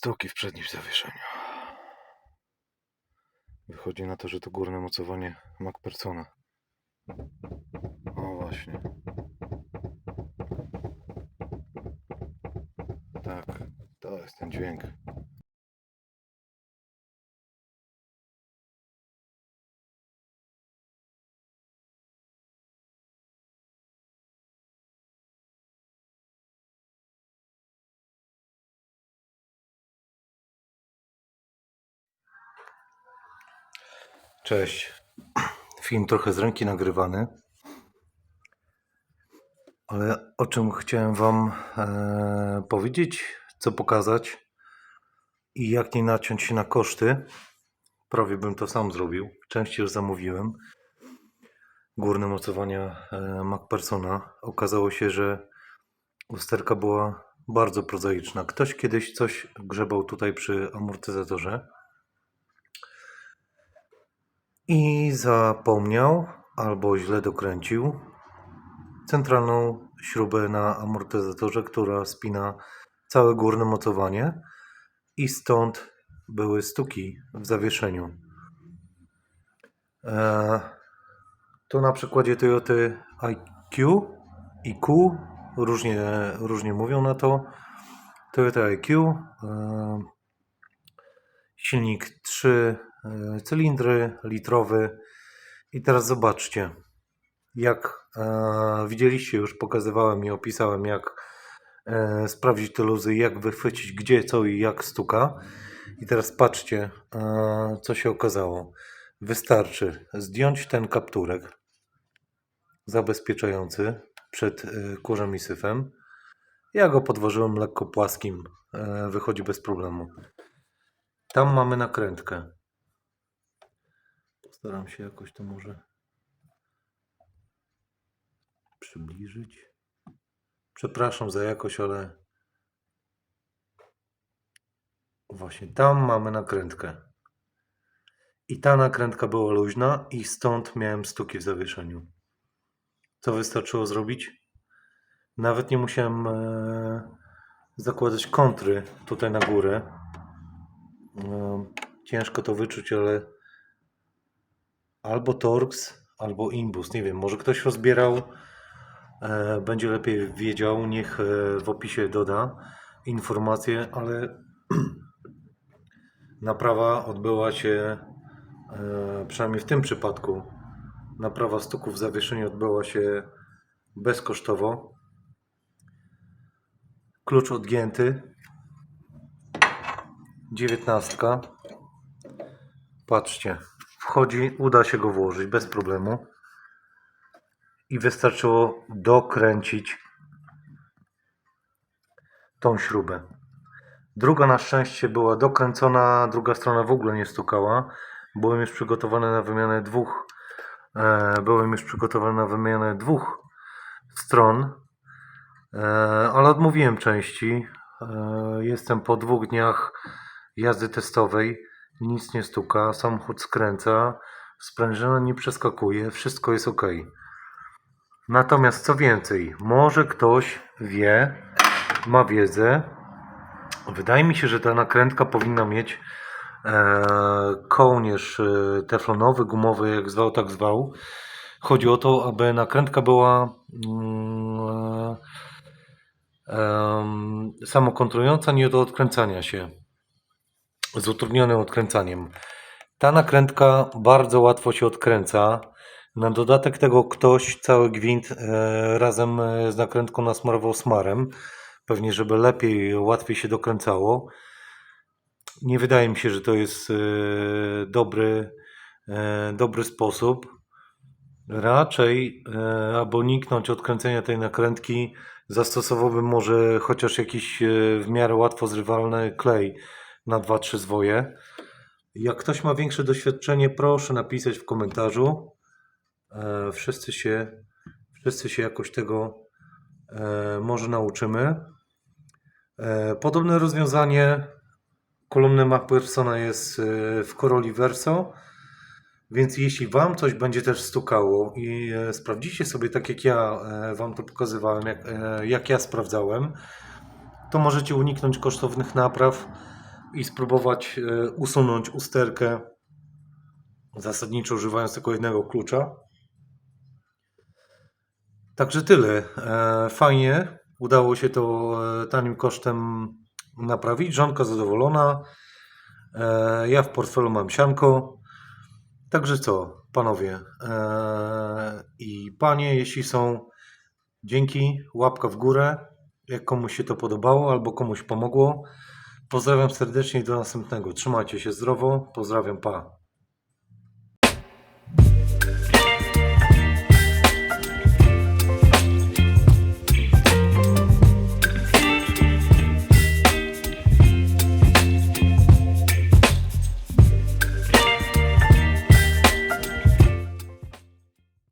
Stuki w przednim zawieszeniu. Wychodzi na to, że to górne mocowanie MacPersona. O właśnie. Tak, to jest ten dźwięk. Cześć. Film trochę z ręki nagrywany. Ale o czym chciałem Wam e, powiedzieć, co pokazać i jak nie naciąć się na koszty. Prawie bym to sam zrobił. Częściej już zamówiłem. Górne mocowania e, MacPersona. Okazało się, że usterka była bardzo prozaiczna. Ktoś kiedyś coś grzebał tutaj przy amortyzatorze. I zapomniał albo źle dokręcił centralną śrubę na amortyzatorze, która spina całe górne mocowanie i stąd były stuki w zawieszeniu. Eee, tu na przykładzie Toyoty IQ i Q różnie, różnie mówią na to. Toyota IQ eee, silnik 3 e, cylindry litrowy. I teraz zobaczcie, jak e, widzieliście, już pokazywałem i opisałem, jak e, sprawdzić te luzy, jak wychwycić gdzie, co i jak stuka. I teraz patrzcie, e, co się okazało. Wystarczy zdjąć ten kapturek zabezpieczający przed e, kurzem i syfem. Ja go podważyłem lekko płaskim, e, wychodzi bez problemu. Tam mamy nakrętkę. Postaram się jakoś to może przybliżyć. Przepraszam za jakość, ale właśnie tam mamy nakrętkę. I ta nakrętka była luźna i stąd miałem stuki w zawieszeniu. Co wystarczyło zrobić? Nawet nie musiałem e, zakładać kontry tutaj na górę. No, ciężko to wyczuć, ale albo Torx, albo Imbus. Nie wiem, może ktoś rozbierał, e, będzie lepiej wiedział. Niech e, w opisie doda informacje, ale naprawa odbyła się, e, przynajmniej w tym przypadku, naprawa stuków w zawieszeniu odbyła się bezkosztowo. Klucz odgięty, dziewiętnastka. Patrzcie, wchodzi, uda się go włożyć bez problemu. I wystarczyło dokręcić tą śrubę. Druga na szczęście była dokręcona, druga strona w ogóle nie stukała. Byłem już przygotowany na wymianę dwóch, e, byłem już przygotowany na wymianę dwóch stron, e, ale odmówiłem części. E, jestem po dwóch dniach jazdy testowej, nic nie stuka, samochód skręca, sprężyna nie przeskakuje, wszystko jest ok. Natomiast co więcej, może ktoś wie, ma wiedzę. Wydaje mi się, że ta nakrętka powinna mieć e, kołnierz e, teflonowy, gumowy, jak zwał, tak zwał. Chodzi o to, aby nakrętka była mm, e, samokontrująca, nie do odkręcania się z utrudnionym odkręcaniem. Ta nakrętka bardzo łatwo się odkręca. Na dodatek tego ktoś cały gwint e, razem e, z nakrętką nasmarował smarem. Pewnie, żeby lepiej, łatwiej się dokręcało. Nie wydaje mi się, że to jest e, dobry, dobry sposób. Raczej, aby uniknąć odkręcenia tej nakrętki, zastosowałbym może chociaż jakiś w miarę łatwo zrywalny klej na 2-3 zwoje. Jak ktoś ma większe doświadczenie, proszę napisać w komentarzu. E, Wszyscy się, wszyscy się jakoś tego e, może nauczymy. E, Podobne rozwiązanie kolumny MacPersona jest w Coroli Verso. Więc jeśli Wam coś będzie też stukało i sprawdzicie sobie tak jak ja Wam to pokazywałem, jak, jak ja sprawdzałem, to możecie uniknąć kosztownych napraw i spróbować e, usunąć usterkę zasadniczo używając tylko jednego klucza. Także tyle. E, Fajnie. Udało się to e, tanim kosztem naprawić. Żonka zadowolona. Ja w portfelu mam sianko. Także co, panowie i panie, jeśli są, dzięki, łapka w górę, jak komuś się to podobało albo komuś pomogło. Pozdrawiam serdecznie i do następnego. Trzymajcie się zdrowo. Pozdrawiam, pa.